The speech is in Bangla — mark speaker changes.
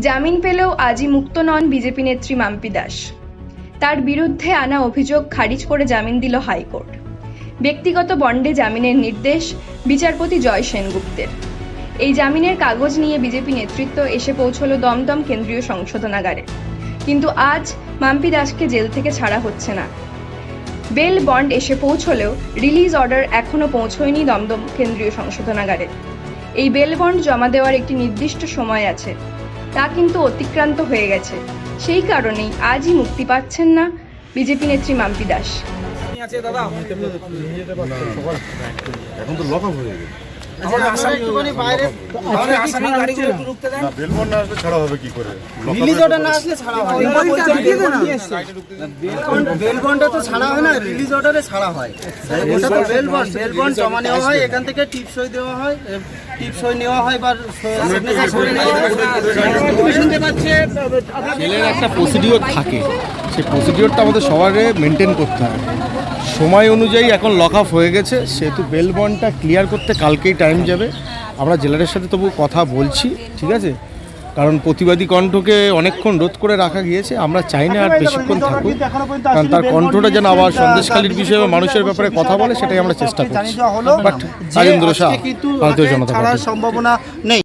Speaker 1: জামিন পেলেও আজই মুক্ত নন বিজেপি নেত্রী মাম্পি দাস। তার বিরুদ্ধে আনা অভিযোগ খারিজ করে জামিন দিল হাইকোর্ট। ব্যক্তিগত বন্ডে জামিনের নির্দেশ বিচারপতি জয় সেনগুপ্তের। এই জামিনের কাগজ নিয়ে বিজেপি নেতৃত্ব এসে পৌঁছলো দমদম কেন্দ্রীয় সংশোধনাগারে। কিন্তু আজ মাম্পি দাসকে জেল থেকে ছাড়া হচ্ছে না। বেল বন্ড এসে পৌঁছলেও রিলিজ অর্ডার এখনও পৌঁছয়নি দমদম কেন্দ্রীয় সংশোধনাগারে। এই বেল বন্ড জমা দেওয়ার একটি নির্দিষ্ট সময় আছে। তা কিন্তু অতিক্রান্ত হয়ে গেছে। সেই কারণেই আজই মুক্তি পাচ্ছেন না বিজেপি নেত্রী মাম্পি দাস।
Speaker 2: আছে দাদা?
Speaker 3: এখন তো লক আপ হয়ে গেছে।
Speaker 2: আমার আসামি একটুখানি বাইরে আমাদের আসামি গাড়িগুলো একটু রুখতে দেন।
Speaker 3: না বেলবন না আসলে ছাড়া হবে কি করে?
Speaker 4: রিলিজ অর্ডার না আসলে ছাড়া হয়। বেল তো ছাড়া হয় না রিলিজ অর্ডারে ছাড়া হয়। ওটা তো বেল বন্ড জমা নেওয়া হয় এখান থেকে টিপ সই দেওয়া হয় টিপ সই নেওয়া হয়। বা
Speaker 5: একটা প্রসিডিওর থাকে। সেই প্রসিডিওরটা আমাদের সবারে মেনটেন করতে হয়। সময় অনুযায়ী এখন লক আপ হয়ে গেছে। সেহেতু বেল বন্ডটা ক্লিয়ার করতে কালকেই টাইম যাবে। আমরা জেলারের সাথে তবু কথা বলছি ঠিক আছে? কারণ প্রতিবাদী কণ্ঠকে অনেকক্ষণ রোধ করে রাখা গিয়েছে। আমরা চাই না আর বেশিক্ষণ থাকুক। কারণ তার কণ্ঠটা যেন আবার সন্দেশখালীর বিষয়ে বা মানুষের ব্যাপারে কথা বলে সেটাই আমরা চেষ্টা করছি। বাট রাজেন্দ্র শাহ ভারতীয় জনতা
Speaker 4: সম্ভাবনা নেই।